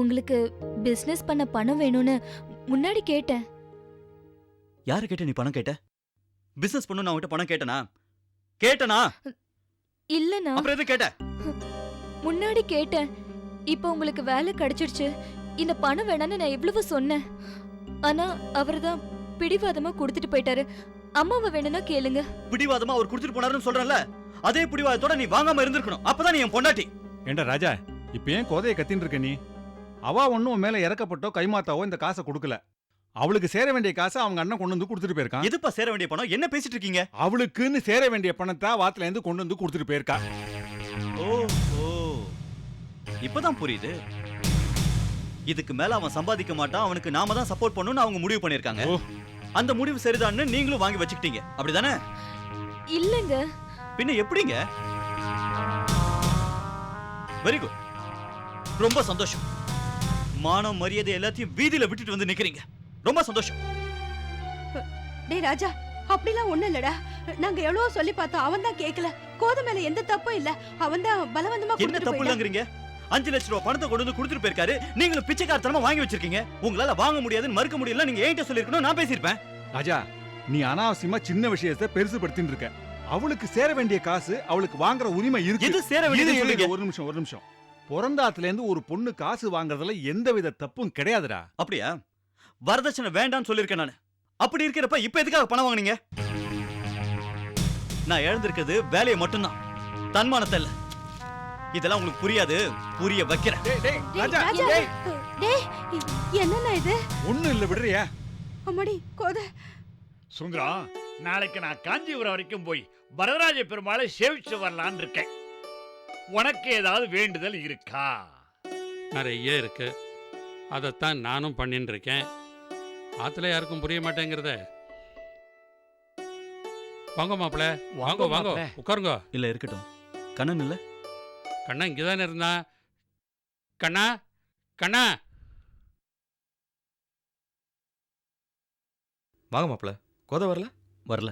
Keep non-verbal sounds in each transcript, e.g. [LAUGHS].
உங்களுக்கு பிசினஸ் பண்ண பணம் வேணும்னு முன்னாடி கேட்டேன். யாரு கேட்ட நீ பணம் கேட்ட? பிசினஸ் பண்ணு நான் பணம் கேட்டனா? கேட்டனா? இல்லனா? அப்புறம் எது கேட்ட? முன்னாடி கேட்டேன். இப்போ உங்களுக்கு வேலை கிடைச்சிடுச்சு இந்த பணம் வேணாம்னு நான் எவ்வளவு சொன்னேன். ஆனா அவர்தான் பிடிவாதமா கொடுத்துட்டு போயிட்டாரு. அம்மாவை வேணும்னா கேளுங்க. பிடிவாதமா அவர் கொடுத்துட்டு போனாருன்னு சொல்றேன்ல? அதே பிடிவாதத்தோட நீ வாங்காம இருந்திருக்கணும். அப்பதான் நீ என் பொண்டாட்டி. ஏண்டா ராஜா இப்ப ஏன் கோதையை கத்தின்னு இருக்க நீ? அவ ஒன்னும் மேல இறக்கப்பட்டோ கைமாத்தாவோ இந்த காசை கொடுக்கல. அவளுக்கு சேர வேண்டிய காசை அவங்க அண்ணன் கொண்டு வந்து கொடுத்துட்டு போயிருக்கான் எதுப்பா சேர வேண்டிய பணம்? என்ன பேசிட்டு இருக்கீங்க? அவளுக்குன்னு சேர வேண்டிய பணத்தை வாத்துல இருந்து கொண்டு வந்து கொடுத்துட்டு போயிருக்கா. ஓ ஓ இப்பதான் புரியுது. இதுக்கு மேல அவன் சம்பாதிக்க மாட்டான் அவனுக்கு நாம தான் சப்போர்ட் பண்ணணும்னு அவங்க முடிவு பண்ணிருக்காங்க ஓ. அந்த முடிவு சரிதான்னு நீங்களும் வாங்கி வச்சுக்கிட்டீங்க. அப்படிதானே? இல்லங்க. பின்ன எப்படிங்க? வெரி குட் ரொம்ப சந்தோஷம். மானம் மரியாதை எல்லாத்தையும் வீதியில விட்டுட்டு வந்து நிக்கிறீங்க. ரொம்ப சந்தோஷம். டேய் ராஜா அப்படிலாம் ஒண்ணும் இல்லடா. நாங்க எவ்வளவு சொல்லி பார்த்தோம் அவன் தான் கேக்கல. கோத மேல எந்த தப்பும் இல்ல. அவன் தான் பலவந்தமா என்ன தப்பு இல்லங்கிறீங்க? அஞ்சு லட்ச ரூபாய் பணத்தை கொண்டு வந்து கொடுத்துட்டு போயிருக்காரு. நீங்களும் பிச்சைக்காரத்தனமா வாங்கி வச்சிருக்கீங்க. உங்களால வாங்க முடியாதுன்னு மறுக்க முடியல நீங்க என்கிட்ட சொல்லிருக்கணும் நான் பேசியிருப்பேன். ராஜா நீ அனாவசியமா சின்ன விஷயத்தை பெருசுபடுத்தின்னு இருக்க. அவளுக்கு சேர வேண்டிய காசு அவளுக்கு வாங்குற உரிமை இருக்கு. எது சேர வேண்டியது ஒரு நிமிஷம் ஒரு நிமிஷம். பிறந்தாத்துல இருந்து ஒரு பொண்ணு காசு வாங்குறதுல எந்தவித தப்பும் கிடையாதுடா. அப்படியா? வரதட்சணை வேண்டாம்னு சொல்லியிருக்கேன் நான். அப்படி இருக்கிறப்ப இப்ப எதுக்காக பணம் வாங்குனீங்க? நான் இழந்திருக்கிறது வேலையை மட்டும்தான். தன்மானத்தை இல்ல. இதெல்லாம் உங்களுக்கு புரியாது. புரிய வைக்கிறேன். டேய், டேய், டேய், ராஜா, ராஜா, டேய், டேய் என்னண்ணா இது? ஒண்ணும் இல்ல விடுறியா? அம்மாடி கோத. சுந்தரம் நாளைக்கு நான் காஞ்சிபுரம் வரைக்கும் போய் வரதராஜ பெருமாளை சேவிச்சு வரலான்னு இருக்கேன். உனக்கு ஏதாவது வேண்டுதல் இருக்கா? நிறைய இருக்கு. அதைத்தான் நானும் பண்ணின்னு இருக்கேன். ஆத்துல யாருக்கும் புரிய மாட்டேங்கிறத. வாங்க மாப்பிள வாங்க வாங்க. உட்காருங்க. இல்ல இருக்கட்டும். கண்ணன் இல்ல? கண்ணா இங்கே தானே இருந்தான் கண்ணா கண்ணா. வாங்க மாப்ள கோதை வரல? வரல.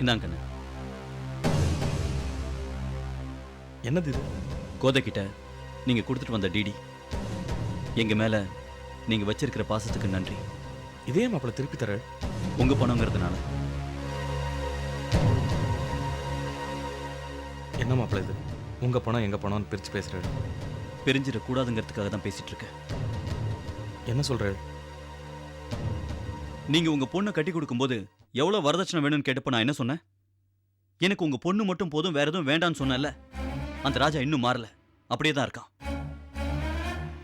இந்தாங்க கண்ணன். என்னது இது? கோதை கிட்ட நீங்க கொடுத்துட்டு வந்த டிடி எங்க மேல நீங்க வச்சிருக்கிற பாசத்துக்கு நன்றி. இதே மாப்ள திருப்பி தர. உங்க பணங்கிறதுனால. என்ன மாப்ள இது? உங்க பணம் எங்க பணம்னு பிரிச்சு பேசுறாரு பிரிஞ்சிடக்கூடாதுங்கிறதுக்காக தான் பேசிட்டு இருக்கேன் என்ன சொல்றாரு நீங்க உங்க பொண்ணை கட்டி கொடுக்கும்போது எவ்வளவு வரதட்சணை வேணும்னு கேட்டப்ப நான் என்ன சொன்னேன்? எனக்கு உங்க பொண்ணு மட்டும் போதும் வேற எதுவும் வேண்டாம்னு சொன்னேன்ல. அந்த ராஜா இன்னும் மாறல. அப்படியே தான் இருக்கான்.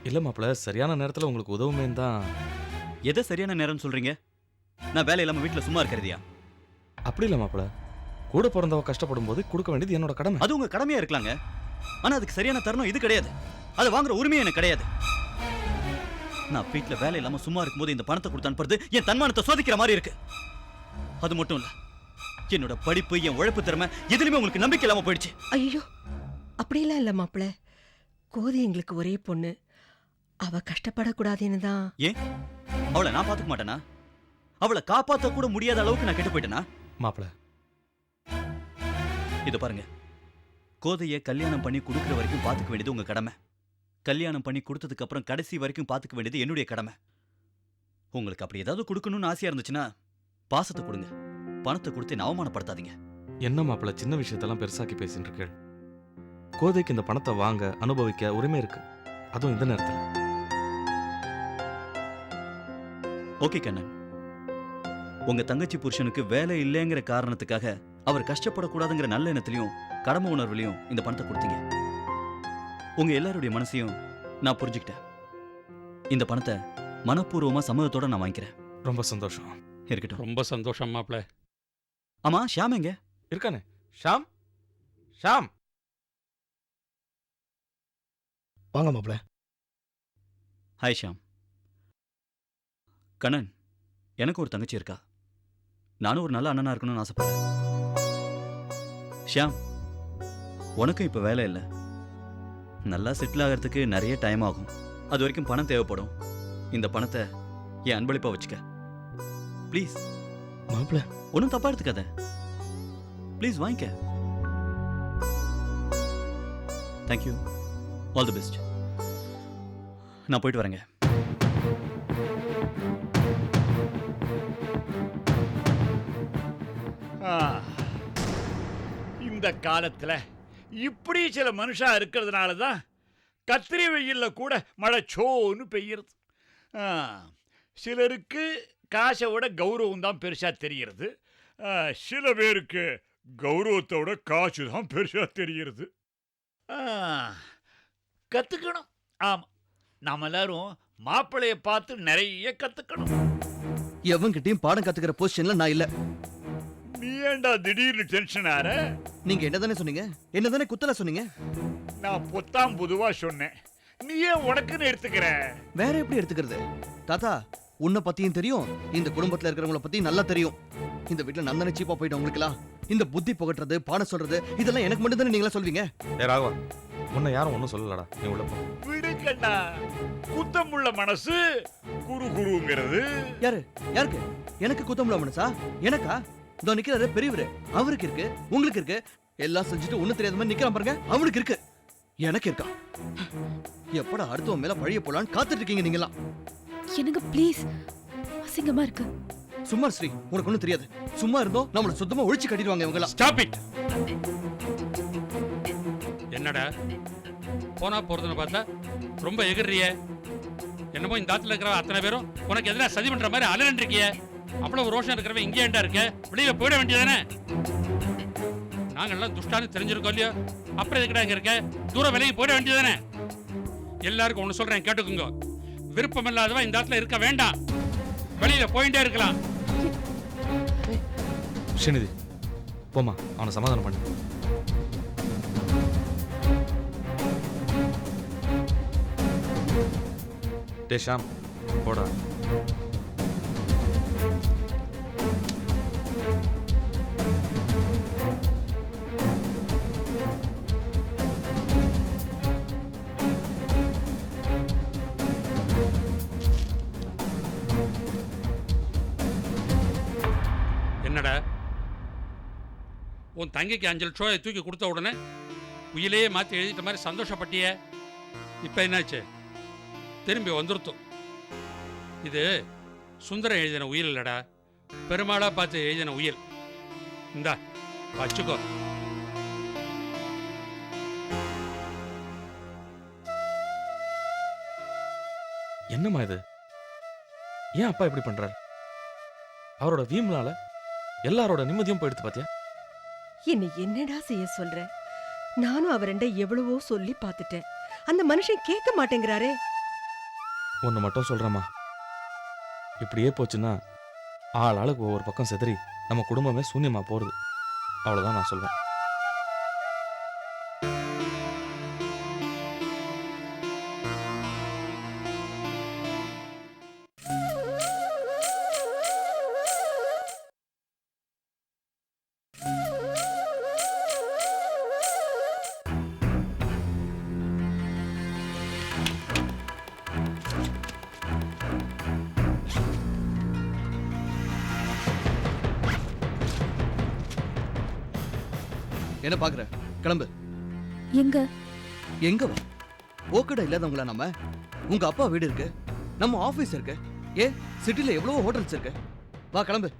இல்ல மாப்ள சரியான நேரத்துல உங்களுக்கு உதவுமே தான். எதை சரியான நேரம்னு சொல்றீங்க? நான் வேலை இல்லாம வீட்டுல சும்மா இருக்கிறதியா? அப்படி இல்ல மாப்ள கூட பிறந்தவ கஷ்டப்படும் போது கொடுக்க வேண்டியது என்னோட கடமை. அது உங்க கடமையா இருக்கலாங்க. ஆனா அதுக்கு சரியான தருணம் இது கிடையாது. அதை வாங்குற உரிமையும் எனக்கு கிடையாது. நான் வீட்டுல வேலை இல்லாம சும்மா இருக்கும்போது இந்த பணத்தை கொடுத்து அனுப்புறது என் தன்மானத்தை சோதிக்கிற மாதிரி இருக்கு. அது மட்டும் இல்ல என்னோட படிப்பு என் உழைப்பு திறமை எதுலயுமே உங்களுக்கு நம்பிக்கை இல்லாம போயிடுச்சு. ஐயோ அப்படிலாம் இல்ல மாப்பிள. கோதி எங்களுக்கு ஒரே பொண்ணு. அவ கஷ்டப்படக்கூடாதுன்னு தான். ஏன்? அவளை நான் பாத்துக்க மாட்டேனா? அவளை காப்பாத்த கூட முடியாத அளவுக்கு நான் கெட்டு போயிட்டேனா? மாப்ள இதை பாருங்க. கோதையை கல்யாணம் பண்ணி கொடுக்குற வரைக்கும் பாத்துக்க வேண்டியது உங்க கடமை. கல்யாணம் பண்ணி கொடுத்ததுக்கு அப்புறம் கடைசி வரைக்கும் பாத்துக்க வேண்டியது என்னுடைய கடமை. உங்களுக்கு அப்படி ஏதாவது கொடுக்கணும்னு ஆசையா இருந்துச்சுன்னா பாசத்தை கொடுங்க. பணத்தை கொடுத்து என்ன அவமானப்படுத்தாதீங்க. என்ன மாப்ள சின்ன விஷயத்தெல்லாம் பெருசாக்கி பேசிட்டு இருக்கேள் கோதைக்கு இந்த பணத்தை வாங்க அனுபவிக்க உரிமை இருக்கு. அதுவும் இந்த நேரத்துல. ஓகே கண்ணன். உங்க தங்கச்சி புருஷனுக்கு வேலை இல்லைங்கிற காரணத்துக்காக அவர் கஷ்டப்படக்கூடாதுங்கிற நல்ல எண்ணத்திலையும் கடமை உணர்வுலையும் இந்த பணத்தை கொடுத்தீங்க. உங்க எல்லாருடைய மனசையும் நான் புரிஞ்சுக்கிட்டேன். இந்த பணத்தை மனப்பூர்வமா சம்மதத்தோட நான் வாங்கிக்கிறேன். ரொம்ப சந்தோஷம். இருக்கட்டும். ரொம்ப சந்தோஷம் மாப்பிள. ஆமா ஷியாம் எங்க? இருக்கானே. ஷாம் ஷாம் வாங்க மாப்ள ஹாய் ஷியாம் கண்ணன் எனக்கு ஒரு தங்கச்சி இருக்கா? நானும் ஒரு நல்ல அண்ணனா இருக்கணும்னு ஆசைப்படுறேன். ஷியாம் உனக்கும் இப்போ வேலை இல்லை. நல்லா செட்டில் ஆகிறதுக்கு நிறைய டைம் ஆகும். அது வரைக்கும் பணம் தேவைப்படும். இந்த பணத்தை என் அன்பளிப்பா வச்சுக்க. ப்ளீஸ் மாப்ள ஒன்றும் தப்பா எடுத்துக்காத. ப்ளீஸ் வாங்கிக்க. Thank you all the best நான் போயிட்டு வரேங்க. இந்த காலத்தில் இப்படி சில மனுஷா இருக்கிறதுனால தான் கத்திரி வெயில்ல கூட மழை சோன்னு பெய்யுறது. சிலருக்கு காசை விட கௌரவம் தான் பெருசாக தெரிகிறது சில பேருக்கு கௌரவத்தை விட காசு தான் பெருசாக தெரிகிறது கற்றுக்கணும் ஆமாம் நாம எல்லாரும் மாப்பிள்ளைய பார்த்து நிறைய கத்துக்கணும். எவன்கிட்டயும் பாடம் கத்துக்கிற பொசிஷன்ல நான் இல்ல. நீ ஏன்டா திடீர்னு டென்ஷன் ஆற? நீங்க என்னதானே சொன்னீங்க? என்னதானே குத்தல சொன்னீங்க? நான் பொத்தாம் பொதுவா சொன்னேன். நீ ஏன் உனக்குன்னு எடுத்துக்கிற? வேற எப்படி எடுத்துக்கிறது? தாத்தா உன்னை பத்தியும் தெரியும் இந்த குடும்பத்துல இருக்கிறவங்கள பத்தியும் நல்லா தெரியும். இந்த வீட்ல நந்தன சீப்பா போயிட்டு உங்களுக்குலாம் இந்த புத்தி புகட்டுறது பாடம் சொல்றது இதெல்லாம் எனக்கு மட்டும் தானே நீங்களா சொல்வீங்க? ஏ ராகவா உன்னை யாரும் ஒன்றும் சொல்லலடா. நீ உள்ள போ. விடுக்கண்ணா குத்தமுள்ள மனசு குரு குருங்கிறது யாரு? யாருக்கு? எனக்கு குத்தமுள்ள மனசா? எனக்கா? இதோ நிக்கிறாரு பெரியவரு. அவருக்கு இருக்கு உங்களுக்கு இருக்கு. எல்லாம் செஞ்சுட்டு ஒண்ணு தெரியாத மாதிரி நிக்கிறான் பாருங்க. அவனுக்கு இருக்கு. எனக்கு இருக்கா? எப்படா அடுத்தவன் மேல பழிய போலான்னு காத்துட்டு இருக்கீங்க நீங்களாம் எனக்கு ப்ளீஸ் அசிங்கமா இருக்கு. சும்மா ஸ்ரீ உனக்கு ஒன்றும் தெரியாது. சும்மா இருந்தோம் நம்மளை சுத்தமாக ஒழிச்சு கட்டிடுவாங்க இவங்க ஸ்டாப் இட் என்னடா? போனா போறதுன்னு பார்த்தா ரொம்ப எகிறிய என்னமோ இந்த ஆத்துல இருக்கிற அத்தனை பேரும் உனக்கு எதிராக சதி பண்ற மாதிரி அலரன் இருக்கிய. அவ்வளவு ரோஷம் இருக்கிறவன் இங்கே ஏன்டா இருக்க? வெளியில போயிட வேண்டியதானே நாங்கள்லாம் துஷ்டான்னு தெரிஞ்சிருக்கோம் இல்லையோ? அப்புறம் எதுக்குடா இங்க இருக்க? தூரம் விலகி போயிட வேண்டியதானே எல்லாருக்கும் ஒன்று சொல்றேன் கேட்டுக்குங்க. விருப்பம் இல்லாதவன் இந்த ஆத்துல இருக்க வேண்டாம். வெளியில போயிட்டே இருக்கலாம். ஸ்ரீநிதி போமா அவனை சமாதானம் பண்ணு டே ஷாம் போடா உன் தங்கைக்கு அஞ்சு லட்ச ரூபாய் தூக்கி கொடுத்த உடனே உயிலையே மாற்றி எழுதிட்ட மாதிரி சந்தோஷப்பட்டிய? இப்போ என்னாச்சு? திரும்பி வந்துருத்தோம். இது சுந்தரம் எழுதின உயில் இல்லடா. பெருமாளாக பார்த்து எழுதின உயில் இந்தா வச்சுக்கோ. என்னம்மா இது? ஏன் அப்பா இப்படி பண்றாரு? அவரோட வீம்னால எல்லாரோட நிம்மதியும் போயிடுத்து பாத்தியா? என்னை என்னடா செய்ய சொல்ற? நானும் அவரண்ட எவ்வளவோ சொல்லி பார்த்துட்டேன். அந்த மனுஷன் கேட்க மாட்டேங்கிறாரே. ஒன்று மட்டும் சொல்கிறேம்மா இப்படியே போச்சுன்னா ஆள் ஆளுக்கு ஒவ்வொரு பக்கம் செதறி நம்ம குடும்பமே சூன்யமா போகிறது அவ்வளோதான் நான் சொல்வேன். என்ன பாக்குற? கிளம்பு. எங்க? எங்க வா? ஓக்கடா இல்லாதவங்களா நம்ம? உங்க அப்பா வீடு இருக்கு. நம்ம ஆபீஸ் இருக்கு. ஏ சிட்டில எவ்வளவோ ஹோட்டல்ஸ் இருக்கு. வா கிளம்பு.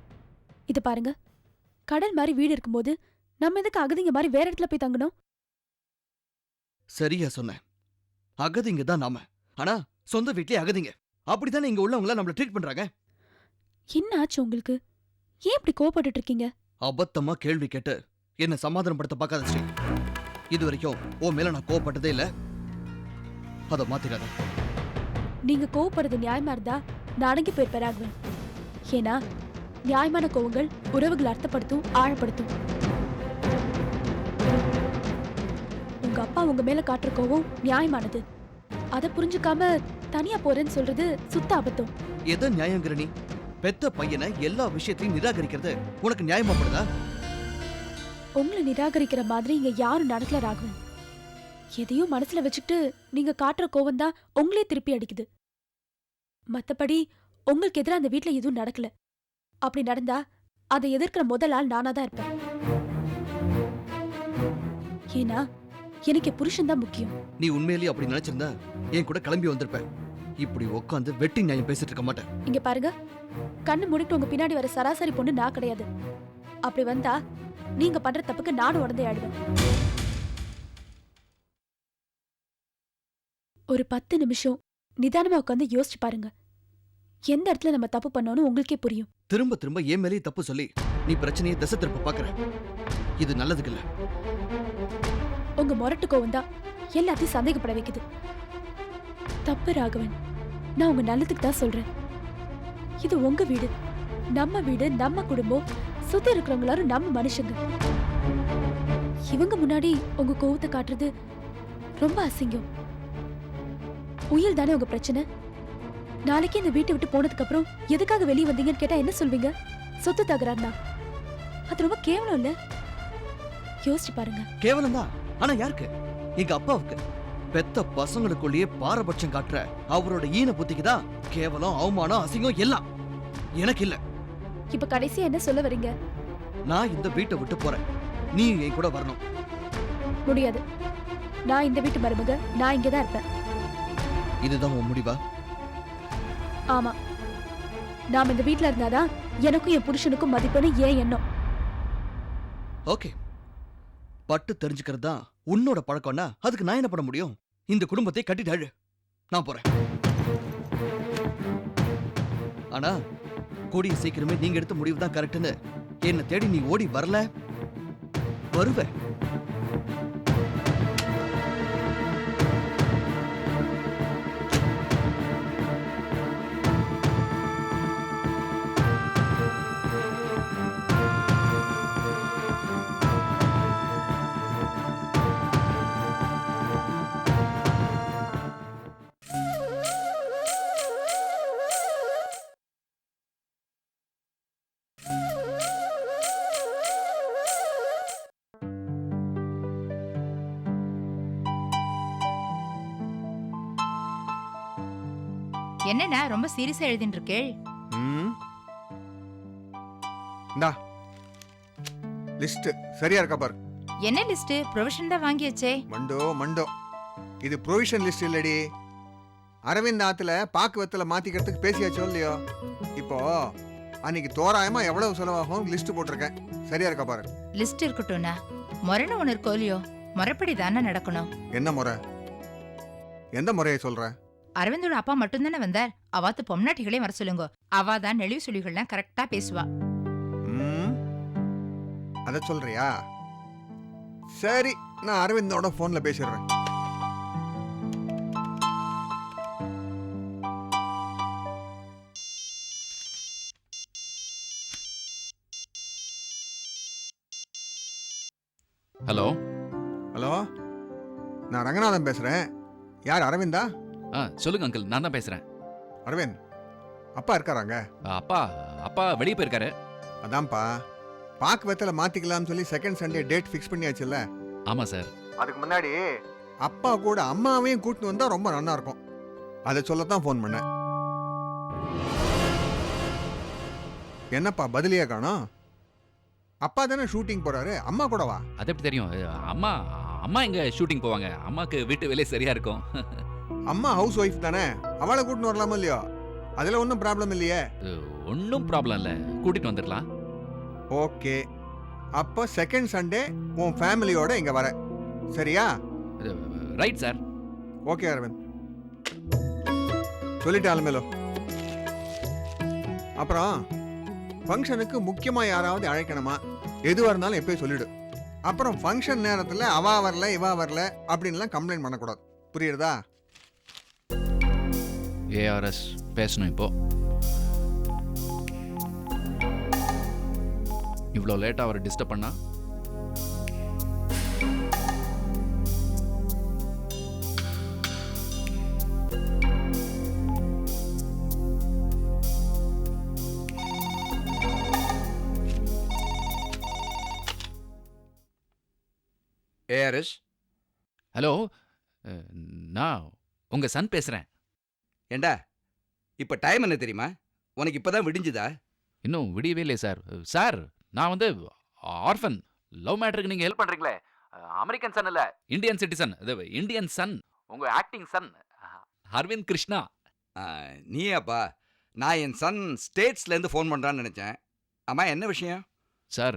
இது பாருங்க. கடல் மாதிரி வீடு இருக்கும்போது நம்ம எதுக்கு அகதிங்க மாதிரி வேற இடத்துல போய் தங்கணும்? சரியா சொன்னேன். அகதிங்க தான் நாம. ஆனா சொந்த வீட்லயே அகதிங்க. அப்படித்தானே இங்க உள்ளவங்கள நம்மள ட்ரீட் பண்றாங்க? என்ன ஆச்சு உங்களுக்கு? ஏன் இப்படி கோவப்பட்டுட்டு இருக்கீங்க? அபத்தமா கேள்வி கேட்டு என்ன சமாதானப்படுத்த பார்க்காத ஸ்ரீ. இது வரைக்கும் உன் மேல நான் கோவப்பட்டதே இல்ல. அதை மாத்திராத. நீங்க கோவப்படுறது நியாயமா இருந்தா நான் அடங்கி போயிருப்பேன் ராகவன். ஏன்னா நியாயமான கோவங்கள் உறவுகளை அர்த்தப்படுத்தும் ஆழப்படுத்தும். உங்க அப்பா உங்க மேல காட்டுற கோவம் நியாயமானது. அதை புரிஞ்சுக்காம தனியா போறேன்னு சொல்றது சுத்த அபத்தம். எதை நியாயங்கிற நீ? பெத்த பையனை எல்லா விஷயத்தையும் நிராகரிக்கிறது உனக்கு நியாயமாப்படுதா உங்களை நிராகரிக்கிற மாதிரி இங்க யாரும் நடக்கல ராகவன். எதையும் மனசுல வச்சுக்கிட்டு நீங்க காட்டுற கோவம் தான் உங்களே திருப்பி அடிக்குது. மத்தபடி உங்களுக்கு எதிராக அந்த வீட்ல எதுவும் நடக்கல. அப்படி நடந்தா அதை எதிர்க்கிற முதல் ஆள் நானா தான் இருப்பேன். ஏன்னா எனக்கு என் புருஷன் தான் முக்கியம். நீ உண்மையிலேயே அப்படி நினைச்சிருந்தா என் கூட கிளம்பி வந்திருப்ப இப்படி உட்காந்து வெட்டி நியாயம் பேசிட்டு இருக்க மாட்டேன். இங்க பாருங்க. கண்ணு மூடிட்டு உங்க பின்னாடி வர சராசரி பொண்ணு நான் கிடையாது. அப்படி வந்தா நீங்க பண்ற தப்புக்கு நானும் உடந்தே ஆடுவேன் ஒரு பத்து நிமிஷம் நிதானமா உட்காந்து யோசிச்சு பாருங்க. எந்த இடத்துல நம்ம தப்பு பண்ணோம்னு உங்களுக்கே புரியும். திரும்ப திரும்ப என் மேலேயே தப்பு சொல்லி நீ பிரச்சனையை திசை திருப்ப பாக்குற. இது நல்லதுக்கு இல்ல உங்க முரட்டு கோவம் தான் எல்லாத்தையும் சந்தேகப்பட வைக்குது. தப்பு ராகவன் நான் உங்க நல்லதுக்கு தான் சொல்றேன். இது உங்க வீடு நம்ம வீடு நம்ம குடும்பம் சுத்தி இருக்கிறவங்க எல்லாரும் நம்ம மனுஷங்க. இவங்க முன்னாடி உங்க கோவத்தை காட்டுறது ரொம்ப அசிங்கம். உயில் தானே உங்க பிரச்சனை? நாளைக்கு இந்த வீட்டை விட்டு போனதுக்கு அப்புறம் எதுக்காக வெளியே வந்தீங்கன்னு கேட்டா என்ன சொல்வீங்க? சொத்து தகராறுனா? அது ரொம்ப கேவலம் இல்ல? யோசிச்சு பாருங்க. கேவலம் தான். ஆனா யாருக்கு? எங்க அப்பாவுக்கு. பெத்த பசங்களுக்குள்ளேயே பாரபட்சம் காட்டுற அவரோட ஈன புத்திக்கு தான் கேவலம் அவமானம் அசிங்கம் எல்லாம். எனக்கு இல்லை. இப்ப கடைசியா என்ன சொல்ல வரீங்க? நான் இந்த வீட்டை விட்டு போறேன். நீ என் கூட வரணும். முடியாது. நான் இந்த வீட்டு மருமக நான் இங்க தான் இருப்பேன். இதுதான் உன் முடிவா? ஆமா. நாம இந்த வீட்ல இருந்தாதான் எனக்கும் என் புருஷனுக்கும் மதிப்புன்னு ஏன் எண்ணம்? ஓகே. பட்டு தெரிஞ்சுக்கிறது தான் உன்னோட பழக்கம்னா அதுக்கு நான் என்ன பண்ண முடியும்? இந்த குடும்பத்தை கட்டிட்டாழு நான் போறேன். ஆனா கூடிய சீக்கிரமே நீங்க எடுத்த முடிவு தான் கரெக்ட்னு என்னை தேடி நீ ஓடி வரல? வருவ. என்னண்ணா? ரொம்ப சீரியஸா எழுதிட்டு இருக்கேள் ம். இந்தா. லிஸ்ட் சரியா இருக்கா பாரு. என்ன லிஸ்ட் ப்ரொவிஷன் தான் வாங்கியாச்சே. மண்டோ மண்டோ. இது ப்ரொவிஷன் லிஸ்ட் இல்லடி. அரவிந்த் ஆத்துல பாக்கு வெத்தல மாத்திக்கிறதுக்கு பேசியாச்சோ இல்லையோ? இப்போ அன்னைக்கு தோராயமா எவ்வளவு செலவாகும் லிஸ்ட் போட்டிருக்கேன். சரியா இருக்கா பாரு. லிஸ்ட் இருக்கட்டும்ண்ணா. முறைன்னு ஒன்று இருக்கோ இல்லையோ? முறைப்படி தானே நடக்கணும். என்ன முறை? எந்த முறையை சொல்ற? அரவிந்தோட அப்பா மட்டும்தானே வந்தார்? அவாத்து பொம்னாட்டிகளையும் வர சொல்லுங்க. அவா தான் நெளிவு சுழிகள்லாம் கரெக்டா பேசுவா. ம். அத சொல்றியா? சரி நான் அரவிந்தோட போன்ல பேசிடுறேன். ஹலோ? ஹலோ? நான் ரங்கநாதன் பேசுறேன். யார் அரவிந்தா? ஆ சொல்லுங்க அங்கிள் நான் தான் பேசுறேன். அரவிந்த் அப்பா இருக்காராங்க? அப்பா அப்பா வெளியே போயிருக்காரு. அதான்ப்பா. பாக்கு வெத்தல மாத்திக்கலாம்னு சொல்லி செகண்ட் சண்டே டேட் ஃபிக்ஸ் பண்ணியாச்சுல்ல? ஆமா சார் அதுக்கு முன்னாடி அப்பா கூட அம்மாவையும் கூட்டிட்டு வந்தா ரொம்ப நல்லா இருக்கும். அதை சொல்லத்தான் ஃபோன் பண்ணேன். என்னப்பா பதிலியே காணோம்? அப்பா தானே ஷூட்டிங் போறாரு அம்மா கூடவா? அது எப்படி தெரியும்? அம்மா அம்மா எங்க ஷூட்டிங் போவாங்க? அம்மாக்கு வீட்டு வேலையே சரியா இருக்கும். [LAUGHS] அம்மா ஹவுஸ் ஒய்ஃப் தானே? அவளை கூட்டின்னு வரலாமோ இல்லையோ? அதுல ஒன்றும் ப்ராப்ளம் இல்லையே? ஒன்றும் ப்ராப்ளம் இல்லை. கூட்டிட்டு வந்துடலாம். ஓகே அப்போ செகண்ட் சண்டே உன் ஃபேமிலியோட இங்க வர. சரியா? Right sir okay Aravind. சொல்லிட்டு ஆளுமேலோ. அப்புறம் ஃபங்க்ஷனுக்கு முக்கியமா யாராவது அழைக்கணுமா? எதுவாக இருந்தாலும் எப்பயும் சொல்லிடு. அப்புறம் ஃபங்க்ஷன் நேரத்தில் அவா வரல இவா வரல அப்படின்லாம் கம்ப்ளைண்ட் பண்ணக்கூடாது. புரியுறதா? ஏஆர்எஸ் பேசணும் இப்போ. இவ்வளோ லேட்டாக அவரை டிஸ்டர்ப் பண்ணா? ஏஆர்எஸ் ஹலோ நான் உங்கள் சன் பேசுகிறேன் ஏண்டா? இப்போ டைம் என்ன தெரியுமா? உனக்கு இப்பதான் விடிஞ்சுதா? இன்னும் விடியவே இல்லை சார் சார் நான் வந்து ஆர்ஃபன் லவ் மேட்டருக்கு நீங்கள் ஹெல்ப் பண்ணுறீங்களே அமெரிக்கன் சன் இல்லை இந்தியன் சிட்டிசன் இந்தியன் சன் உங்கள் ஆக்டிங் சன் அரவிந்த் கிருஷ்ணா நீயாப்பா. நான் என் சன் ஸ்டேட்ஸ்லேருந்து ஃபோன் பண்ணுறான்னு நினச்சேன். ஆமாம் என்ன விஷயம்? சார்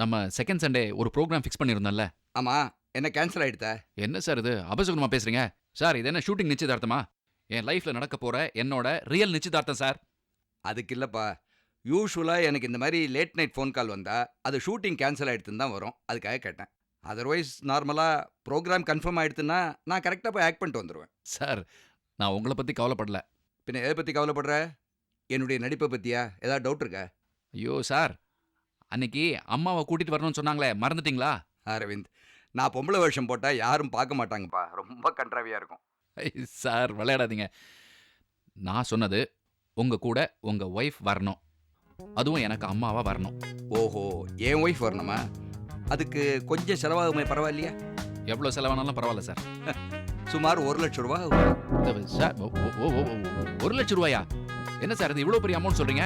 நம்ம செகண்ட் சண்டே ஒரு ப்ரோக்ராம் ஃபிக்ஸ் பண்ணியிருந்தோம்ல. ஆமாம் என்ன கேன்சல் ஆகிடுத்த என்ன சார் இது? அபசகுணமா பேசுறீங்க? சார் இது என்ன ஷூட்டிங் நிச்சயதார்த்தமா? என் லைஃப்ல நடக்க போற என்னோட ரியல் நிச்சயதார்த்தம் சார் அதுக்கு இல்லைப்பா. யூஸ்வலாக எனக்கு இந்த மாதிரி லேட் நைட் ஃபோன் கால் வந்தால் அது ஷூட்டிங் கேன்சல் ஆகிடுதுன்னு தான் வரும். அதுக்காக கேட்டேன். அதர்வைஸ் நார்மலாக ப்ரோக்ராம் கன்ஃபார்ம் ஆகிடுதுன்னா நான் கரெக்டாக போய் ஆக்ட் பண்ணிட்டு வந்துடுவேன் சார் நான் உங்களை பத்தி கவலைப்படல. பின்ன எதை பற்றி கவலைப்படுற? என்னுடைய நடிப்பை பற்றியா ஏதாவது டவுட் இருக்கா? ஐயோ சார் அன்னைக்கு அம்மாவை கூட்டிட்டு வரணும்னு சொன்னாங்களே மறந்துட்டீங்களா? அரவிந்த் நான் பொம்பளை வேஷம் போட்டால் யாரும் பார்க்க மாட்டாங்கப்பா. ரொம்ப கன்றாவியாக இருக்கும். சார் விளையாடாதீங்க. நான் சொன்னது உங்க கூட உங்க ஒய்ஃப் வரணும். அதுவும் எனக்கு அம்மாவா வரணும். ஓஹோ என் ஒய்ஃப் வரணுமா? அதுக்கு கொஞ்சம் செலவாகுமே பரவாயில்லையா? எவ்வளோ செலவானாலும் பரவாயில்ல சார். சுமார் ஒரு லட்சம் ரூபா. சார் ஒரு லட்சம் ரூபாயா? என்ன சார் இது இவ்வளோ பெரிய அமௌண்ட் சொல்றீங்க?